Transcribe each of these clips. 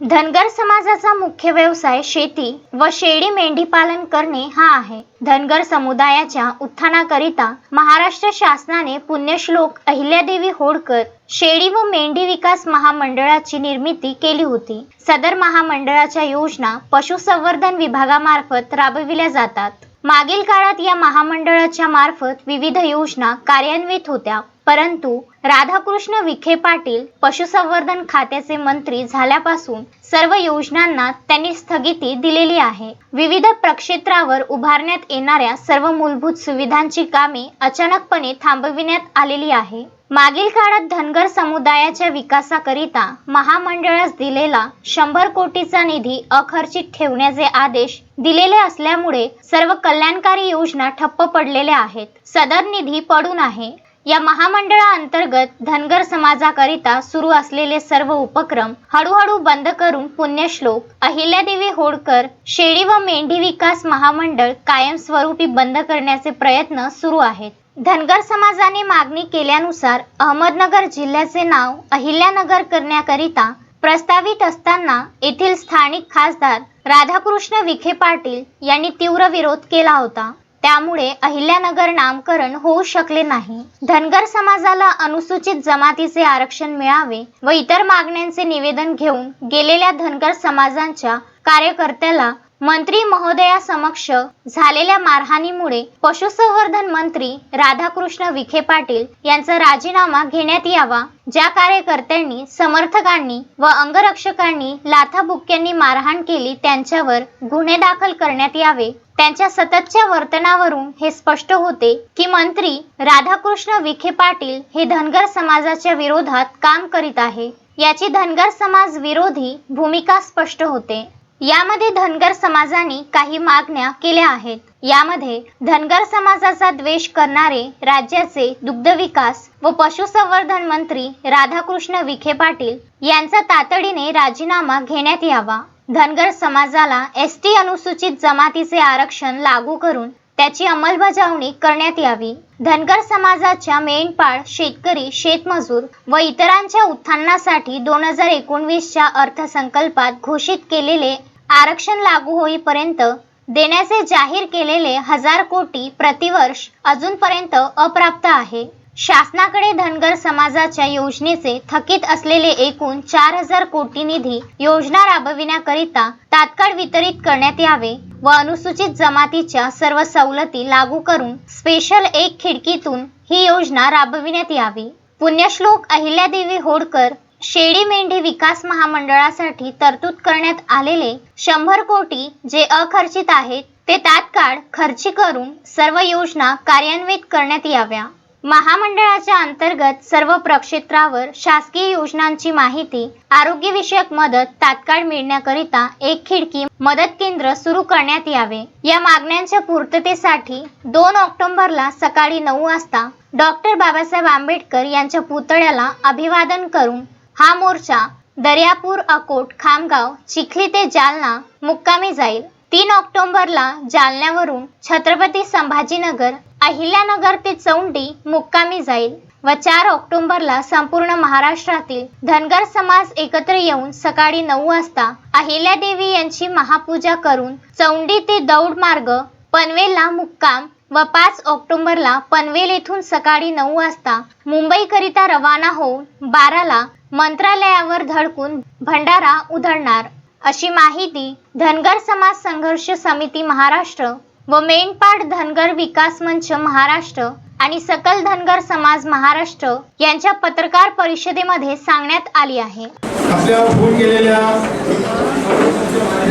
धनगर समाजाचा मुख्य व्यवसाय शेती व शेळी मेंढी पालन करणे हा आहे. धनगर समुदायाच्या उत्थानाकरिता महाराष्ट्र शासनाने पुण्यश्लोक अहिल्यादेवी होळकर शेळी व मेंढी विकास महामंडळाची निर्मिती केली होती. सदर महामंडळाच्या योजना पशुसंवर्धन विभागामार्फत राबविल्या जातात. मागील काळात या महामंडळाच्या मार्फत विविध योजना कार्यान्वित होत्या. परंतु राधाकृष्ण विखे पाटील पशुसंवर्धन खात्याचे मंत्री झाल्यापासून सर्व योजनांना त्यांनी स्थगिती दिलेली आहे. विविध प्रक्षेत्रावर उभारण्यात येणाऱ्या सर्व मूलभूत सुविधांची कामे अचानकपणे थांबविण्यात आलेली आहे. मागील काळात धनगर समुदायाच्या विकासाकरिता महामंडळास दिलेला शंभर कोटीचा निधी अखर्चित ठेवण्याचे आदेश दिलेले असल्यामुळे सर्व कल्याणकारी योजना ठप्प पडलेल्या आहेत. सदर निधी पडून आहे. या महामंडळाअंतर्गत धनगर समाजाकरिता सुरू असलेले सर्व उपक्रम हळूहळू बंद करून पुण्यश्लोक अहिल्यादेवी होळकर शेळी व मेंढी विकास महामंडळ कायमस्वरूपी बंद करण्याचे प्रयत्न सुरू आहेत. धनगर समाजाने मागणी केल्यानुसार अहमदनगर जिल्ह्याचे नाव अहिल्यानगर करण्याकरिता प्रस्तावित असताना येथील स्थानिक खासदार राधाकृष्ण विखे पाटील यांनी तीव्र विरोध केला होता. त्यामुळे अहिल्यानगर नामकरण होऊ शकले नाही. धनगर समाजाला अनुसूचित जमातीचे आरक्षण मिळावे व इतर मागण्यांचे निवेदन घेऊन गेलेल्या धनगर समाजांच्या कार्यकर्त्याला मंत्री महोदयासमक्ष झालेल्या मारहाणीमुळे पशुसंवर्धन मंत्री राधाकृष्ण विखे पाटील यांचा राजीनामा घेण्यात यावा ज्या कार्यकर्त्यांनी समर्थकांनी व अंगरक्षकांनी लाथाबुक्क्यांनी मारहाण केली त्यांच्यावर गुन्हे दाखल करण्यात यावे. त्यांच्या सततच्या वर्तनावरून हे स्पष्ट होते की मंत्री राधाकृष्ण विखे पाटील हे धनगर समाजाच्या विरोधात काम करीत आहे. याची धनगर समाज विरोधी भूमिका स्पष्ट होते. यामध्ये धनगर समाजाने काही मागण्या केल्या आहेत. यामध्ये धनगर समाजाचा द्वेष करणारे राज्याचे दुग्ध विकास व पशुसंवर्धन मंत्री राधाकृष्ण विखे पाटील यांचा तातडीने राजीनामा घेण्यात यावा. धनगर समाजाला एस टी अनुसूचित जमातीचे आरक्षण लागू करून त्याची अंमलबजावणी करण्यात यावी. धनगर समाजाच्या मेंढपाळ शेतकरी शेतमजूर व इतरांच्या उत्थानासाठी दोन हजार एकोणवीसच्या अर्थसंकल्पात घोषित केलेले आरक्षण लागू होईपर्यंत देण्याचे जाहीर केलेले हजार कोटी प्रतिवर्ष अजूनपर्यंत अप्राप्त आहे. शासनाकडे धनगर समाजाच्या योजनेचे थकीत असलेले एकूण चार हजार कोटी निधी योजना राबविण्याकरिता तात्काळ वितरित करण्यात यावे व अनुसूचित जमातीच्या सर्व सवलती लागू करून स्पेशल एक खिडकीतून ही योजना राबविण्यात यावी. पुण्यश्लोक अहिल्यादेवी होळकर शेळी मेंढी विकास महामंडळासाठी तरतूद करण्यात आलेले शंभर कोटी जे अखर्चित आहेत ते तात्काळ खर्ची करून सर्व योजना कार्यान्वित करण्यात याव्या. महामंडळाच्या अंतर्गत सर्व प्रक्षेत्रावर शासकीय योजनांची माहिती आरोग्यविषयक मदत तात्काळ मिळण्याकरिता एक खिडकी मदत केंद्र सुरू करण्यात यावे. या मागण्यांच्या पूर्ततेसाठी दोन ऑक्टोबरला सकाळी नऊ वाजता डॉक्टर बाबासाहेब आंबेडकर यांच्या पुतळ्याला अभिवादन करून हा मोर्चा दर्यापूर अकोट खामगाव चिखली ते जालना मुक्कामी जाईल. तीन ऑक्टोबरला जालन्यावरून छत्रपती संभाजीनगर अहिल्यानगर ते चौंडी मुक्कामी जाईल व चार ऑक्टोबरला संपूर्ण महाराष्ट्रातील धनगर समाज एकत्र येऊन सकाळी नऊ वाजता अहिल्यादेवी यांची महापूजा करून चौंडी ते दौड मार्ग पनवेलला मुक्काम व पाच ऑक्टोबरला पनवेल येथून सकाळी नऊ वाजता मुंबईकरिता रवाना होऊन बाराला मंत्रालयावर धडकून भंडारा उधळणार. अशी माहिती धनगर समाज संघर्ष समिती महाराष्ट्र व मेंढपाट धनगर विकास मंच महाराष्ट्र आणि सकल धनगर समाज महाराष्ट्र यांच्या पत्रकार परिषदेमध्ये सांगण्यात आली आहे. आपल्यावर होऊन गेलेल्या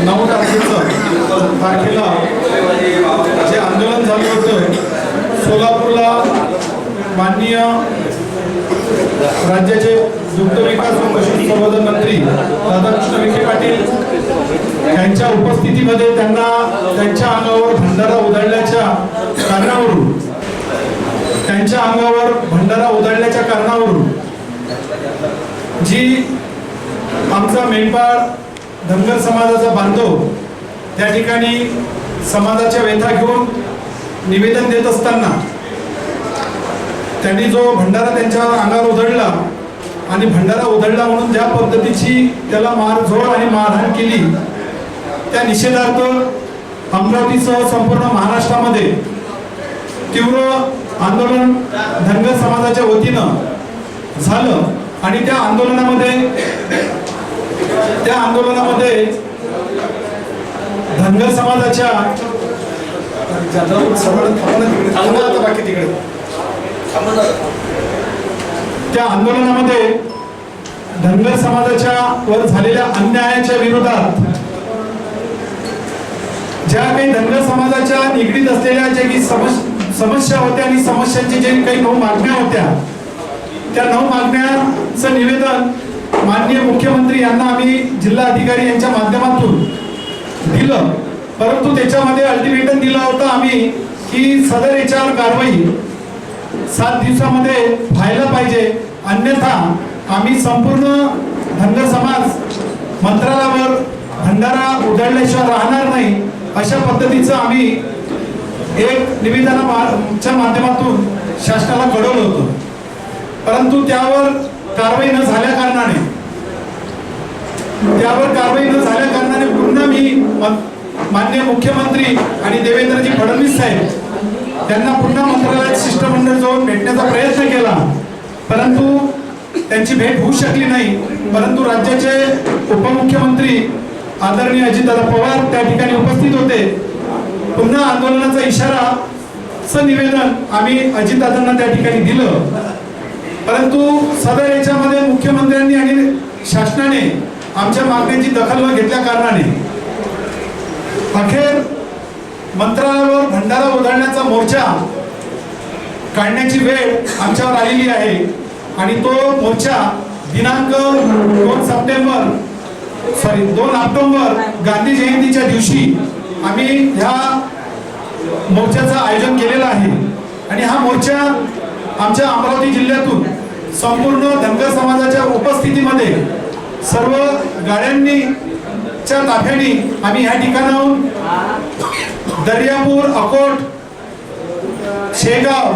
नऊ तारखेचं तारखेला जे आंदोलन झालं होतं सोलापूरला माननीय राज्याचे दुग्ध विकास व पशुसंवर्धन मंत्री राधाकृष्ण विखे पाटील यांच्या उपस्थितीमध्ये त्यांना त्यांच्या अंगावर भंडारा उधळल्याच्या कारणावरून त्यांच्या अंगावर भंडारा उधळल्याच्या कारणावरून जी आमचा मेंढपाळ धनगर समाजाचा बांधव त्या ठिकाणी समाजाच्या व्यथा घेऊन निवेदन देत असताना त्यांनी जो भंडारा त्यांच्या अंगावर उधळला आणि भंडारा उधळला म्हणून ज्या पद्धतीची त्याला मारझोड आणि मारहाण केली त्या निषेधार्थ अमरावतीसह संपूर्ण महाराष्ट्रामध्ये तीव्र आंदोलन धनगर समाजाच्या वतीनं झालं आणि त्या आंदोलनामध्ये त्या आंदोलनामध्ये धनगर समाजाच्या बाकी तिकडे त्या आंदोलनामध्ये धनगर समाजाच्या वर झालेल्या अन्यायाच्या विरोधात ज्या काही धनगर समाजाच्या निगडीत असलेल्या ज्या काही समस्या होत्या आणि समस्यांची जे काही नऊ मागण्या होत्या त्या नऊ मागण्याचं निवेदन माननीय मुख्यमंत्री यांना आम्ही जिल्हा अधिकारी यांच्या माध्यमातून दिलं. परंतु त्याच्यामध्ये अल्टिमेटम दिला होता आम्ही की सदर याच्यावर कारवाई सात दिवसामध्ये व्हायला पाहिजे. अन्यथा आम्ही संपूर्ण धनगर समाज मंत्रालयावर भंडारा उधळल्याशिवाय राहणार नाही. अशा पद्धतीचं आम्ही एक निवेदनाच्या माध्यमातून शासनाला कळवलं होतं. परंतु त्यावर कारवाई न झाल्या कारणाने त्यावर कारवाई न झाल्या कारणाने पुन्हा मी मान्य माननीय मुख्यमंत्री आणि देवेंद्रजी फडणवीस साहेब त्यांना पुन्हा मंत्रालयात शिष्टमंडळ जाऊन भेटण्याचा प्रयत्न केला. परंतु त्यांची भेट होऊ शकली नाही. परंतु राज्याचे उपमुख्यमंत्री आदरणीय अजितदादा पवार त्या ठिकाणी उपस्थित होते. पुन्हा आंदोलनाचा इशारा च निवेदन आम्ही अजितदादांना त्या ठिकाणी दिलं. परंतु सदर याच्यामध्ये मुख्यमंत्र्यांनी आणि शासनाने आमच्या मागण्यांची दखल न घेतल्या कारणाने अखेर मंत्रालयावर भंडारा उधळण्याचा मोर्चा काढण्याची वेळ आमच्यावर आलेली आहे. आणि तो मोर्चा दिनांक दोन सप्टेंबर सॉरी दोन ऑक्टोबर गांधी जयंतीच्या दिवशी आम्ही ह्या मोर्चाचं आयोजन केलेलं आहे. आणि हा मोर्चा आमच्या अमरावती जिल्ह्यातून संपूर्ण धनगर समाजाच्या उपस्थितीमध्ये सर्व गाड्यांनी च्या ताफ्याने आम्ही ह्या ठिकाणाहून दर्यापूर अकोट शेगाव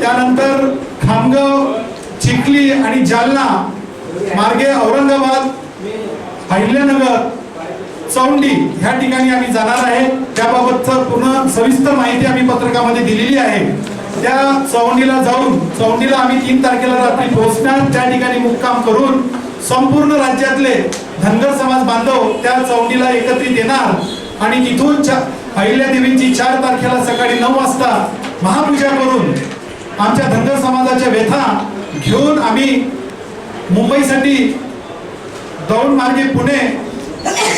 त्यानंतर खामगाव चिखली आणि जालना मार्गे औरंगाबाद अहिल्यानगर चौंडी ह्या ठिकाणी आम्ही जाणार आहे. त्याबाबतचं पूर्ण सविस्तर माहिती आम्ही पत्रकामध्ये दिलेली आहे. त्या चौंडीला जाऊन चौंडीला आम्ही तीन तारखेला रात्री पोहोचणार. त्या ठिकाणी मुक्काम करून संपूर्ण राज्यातले धनगर समाज बांधव त्या चौंडीला एकत्रित येणार. आणि तिथून अहिल्या देवींची चार तारखेला सकाळी नऊ वाजता महापूजा करून आमच्या धनगर समाजाच्या व्यथा घेऊन आम्ही मुंबईसाठी दौंड मार्गे पुणे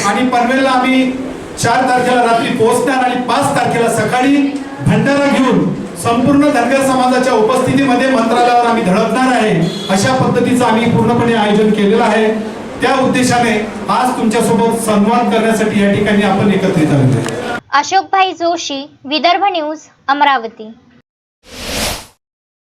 आणि पनवेलला आम्ही चार तारखेला रात्री पोहोचणार आणि पाच तारखेला सकाळी भंडारा घेऊन संपूर्ण धनगर समाजाच्या उपस्थितीमध्ये मंत्रालयावर आम्ही धडकणार आहे अशा पद्धतीचं आम्ही पूर्णपणे आयोजन केलेलं आहे. त्या उद्देशाने आज तुमच्यासोबत संवाद करण्यासाठी या ठिकाणी आपण एकत्रित आलेलो आहे अशोकभाई जोशी विदर्भ न्यूज अमरावती.